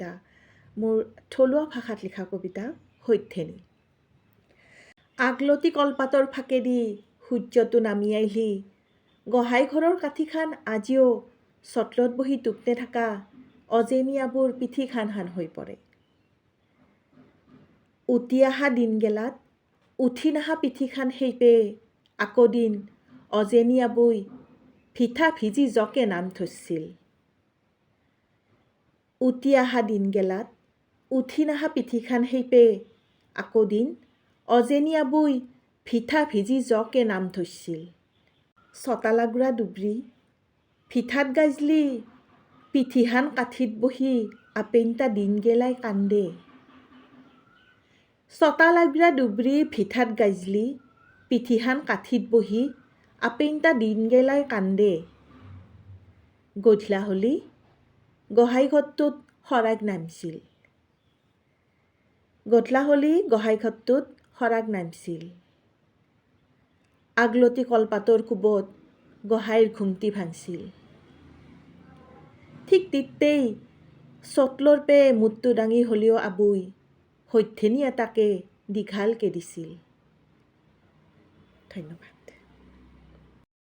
কবিতা। মোৰ থলুৱা ভাষাত লিখা কবিতা সত্যেনী আগলতি কলপাতৰ ফাকেদি সূৰ্যটো নামি আহিলি। গোহাঁই ঘৰৰ কাঠিখান আজিও চোতালত বহি টোপনে থকা অজেনিয়াবোৰ পিঠি খান খান হৈ পৰে। উটি অহা দিনগেলাত উঠি নাহা পিঠিখান সেইপে আকৌ দিন অজেনিয়াবুই ভিঠা ভিজি জকে নাম থৈছিল। উটি অহা দিনগেলাত উঠি নাহা পিঠিখান সেইপে আকৌ দিন অজেনিয়াবুই ভিঠা ভিজি জকে নাম থৈছিল চতালাগুৰা দুব্ৰী ভিঠাত গাইজলি পিঠিহান কাঠিত বহি আপেইনটা দিনগেলাই কান্দে। চতালাগুৰা দুব্ৰী ভিঠাত গাইজলি পিঠিহান কাঠিত বহি আপেইনটা দিনগেলাই কান্দে। গধূলা হ'লি গোহাঁই ঘৰটোত শৰাগ নামছিল গধূলা হ'লি গোহাঁই ঘৰটোত শৰাগ নামছিল আগলতি কলপাতৰ কোবত গোহাঁইৰ ঘুমটি ভাংছিল ঠিক তিত্তেই চোতলৰ পে মূৰটো দাঙি হ'লেও আবুই সধ্যেনী এটাকে দীঘালকে দিছিল। ধন্যবাদ।